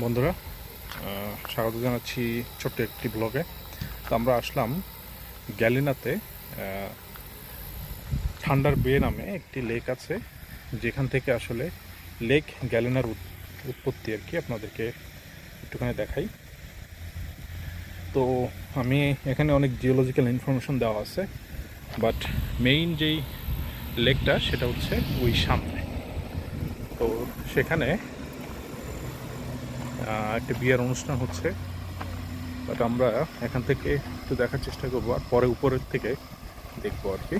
বন্ধুরা স্বাগত জানাচ্ছি ছোট্ট একটি ব্লগে তো আমরা আসলাম গ্যালিনাতে ঠান্ডার বে নামে একটি লেক আছে, যেখান থেকে আসলে লেক গ্যালিনার উৎ- উৎপত্তি আর কি আপনাদেরকে একটুখানি দেখাই। তো আমি এখানে অনেক জিওলজিক্যাল ইনফরমেশন দেওয়া আছে বাট মেইন যেই লেকটা সেটা হচ্ছে ওই সামনে। তো সেখানে একটা বিয়ের অনুষ্ঠান হচ্ছে। বাট আমরা এখান থেকে একটু দেখার চেষ্টা করব আর পরে উপরের থেকে দেখব আর কি।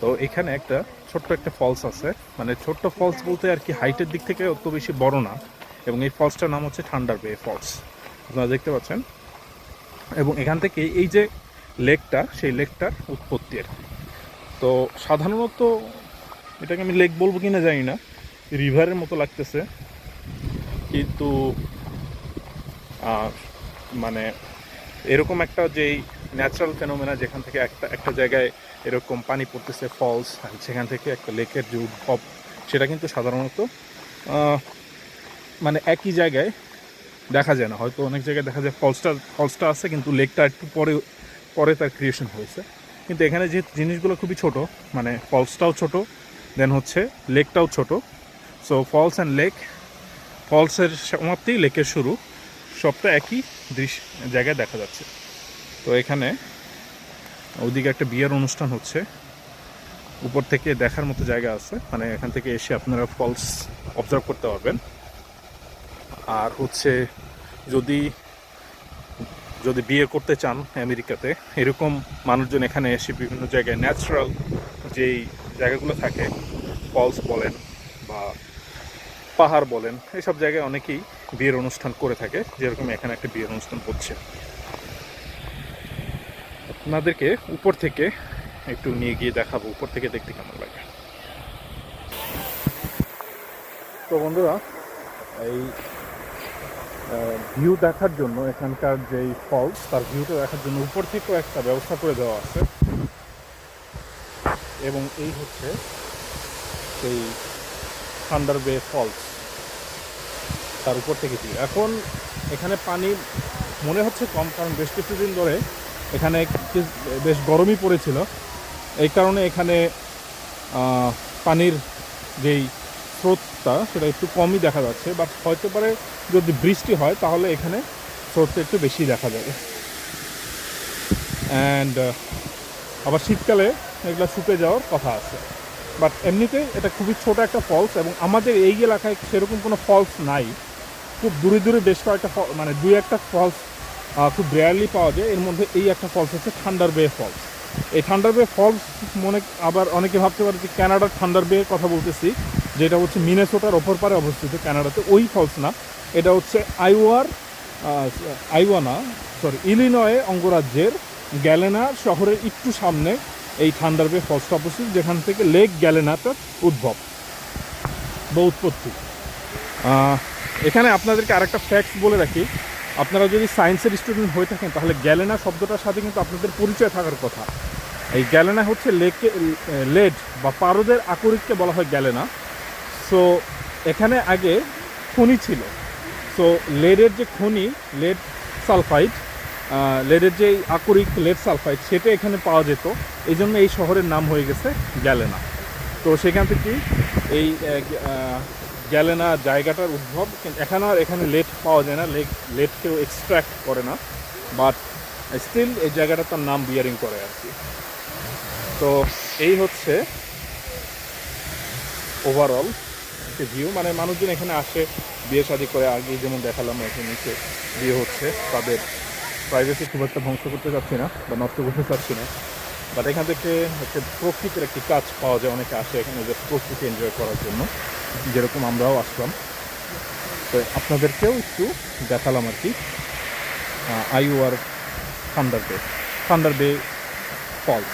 তো এখানে একটা ছোট্ট একটা ফলস আছে। মানে ছোট্ট ফলস বলতে আর কি হাইটের দিক থেকে অত বেশি বড় না। এবং এই ফলসটার নাম হচ্ছে ঠান্ডার বে ফলস আপনারা দেখতে পাচ্ছেন? এবং এখান থেকে এই যে লেকটা, সেই লেকটার উৎপত্তি আর। তো সাধারণত এটাকে আমি লেক বলব কিনা জানি না। রিভারের মতো লাগতেছে। কিন্তু মানে এরকম একটা যেই ন্যাচারাল ফেনোমেনা যেখান থেকে একটা একটা জায়গায় এরকম পানি পড়তেছে ফলস সেখান থেকে একটা লেকের যে উদ্ভব সেটা কিন্তু সাধারণত মানে একই জায়গায় দেখা যায় না। হয়তো অনেক জায়গায় দেখা যায় ফলসটা ফলসটা আছে, কিন্তু লেকটা একটু পরে পরে তার ক্রিয়েশন হয়েছে। কিন্তু এখানে যে জিনিসগুলো খুবই ছোট মানে ফলসটাও ছোট দেন হচ্ছে লেকটাও ছোট। সো ফলস অ্যান্ড লেক ফলসের সমাপ্তি, লেকের শুরু, সবটা একই দৃশ্য জায়গায় দেখা যাচ্ছে। তো এখানে ওদিকে একটা বিয়ের অনুষ্ঠান হচ্ছে। উপর থেকে দেখার মতো জায়গা আছে। মানে এখান থেকে এসে আপনারা ফলস অবজার্ভ করতে পারবেন। আর হচ্ছে যদি যদি বিয়ে করতে চান আমেরিকাতে, এরকম মানুষজন এখানে এসে বিভিন্ন জায়গায় ন্যাচারাল যেই জায়গাগুলো থাকে ফলস বলেন বা পাহাড় বলেন এইসব জায়গায় অনেকেই বিয়ের অনুষ্ঠান করে থাকে, যেরকম এখানে একটা বিয়ের অনুষ্ঠান হচ্ছে। আপনাদেরকে উপর থেকে একটু নিয়ে গিয়ে দেখাবো, উপর থেকে দেখতে কেমন লাগে। তো বন্ধুরা, এই ভিউ দেখার জন্য এখানকার যেই ফলস তার ভিউটা দেখার জন্য উপর থেকেও একটা ব্যবস্থা করে দেওয়া আছে। এবং এই হচ্ছে সেই থান্ডার বে ফলস তার উপর থেকে কি এখন এখানে পানি মনে হচ্ছে কম, কারণ বেশ কিছুদিন ধরে এখানে বেশ গরমই পড়েছিল। এই কারণে এখানে পানির যেই স্রোতটা, সেটা একটু কমই দেখা যাচ্ছে। বাট হয়তো পারে যদি বৃষ্টি হয়, তাহলে এখানে স্রোতটা একটু বেশি দেখা যাবে। অ্যান্ড আবার শীতকালে এগুলো শুকে যাওয়ার কথা আছে। বাট এমনিতে এটা খুবই ছোট একটা ফলস এবং আমাদের এই এলাকায় সেরকম কোনো ফলস নাই। খুব দূরে দূরে বেশ কয়েকটা মানে দুই একটা ফলস খুব রেয়ারলি পাওয়া যায়। এর মধ্যে এই একটা ফলস হচ্ছে থান্ডার বে ফলস এই থান্ডার বে ফলস মনে আবার অনেকে ভাবতে পারে যে ক্যানাডার থান্ডার বে কথা বলতেছি, যেটা হচ্ছে মিনেসোটার ওপর পারে অবস্থিত ক্যানাডাতে ওই ফলস না, এটা হচ্ছে আইওয়ার আইওয়ানা সরি ইলিনয়ে অঙ্গরাজ্যের গ্যালেনা শহরের একটু সামনে এই থান্ডার বে ফলসটা অবস্থিত যেখান থেকে লেক গ্যালেনাটার উদ্ভব, বা উৎপত্তি। এখানে আপনাদেরকে আরেকটা ফ্যাক্ট বলে রাখি। আপনারা যদি সায়েন্সের স্টুডেন্ট হয়ে থাকেন, তাহলে গ্যালেনা শব্দটার সাথে কিন্তু আপনাদের পরিচয় থাকার কথা। এই গ্যালেনা হচ্ছে লেকে, লেড, বা পারদের আকরিককে বলা হয় গ্যালেনা। সো এখানে আগে খনি ছিল। সো লেডের যে খনি লেড সালফাইড লেডের যে আকরিক লেড সালফাইড, সেটা এখানে পাওয়া যেত। এই জন্য এই শহরের নাম হয়ে গেছে গ্যালেনা। তো সেখান থেকে এই গ্যালেনা জায়গাটার উদ্ভব। এখানে আর এখানে লেট পাওয়া যায় না। লেট লেট কেউ এক্সট্র্যাক্ট করে না। বাট স্টিল এই জায়গাটা তার নাম বিয়ারিং করে আর কি। তো এই হচ্ছে ওভারঅল একটা ভিউ মানে মানুষজন এখানে আসে, বিয়ে শাদি করে আগে যেমন দেখালাম, এখানে নিচে বিয়ে হচ্ছে তাদের প্রাইভেসি খুব একটা ধ্বংস করতে চাচ্ছি না বা নষ্ট করতে চাচ্ছি না। বাট এখান থেকে হচ্ছে প্রকৃতির একটি কাজ পাওয়া যায়, অনেকে আসে এখানে যে প্রকৃতি এনজয় করার জন্য। যেরকম আমরাও আসলাম। তো আপনাদেরকেও একটু দেখালাম আর কি। আইওয়ার Thunder Bay Thunder Bay Falls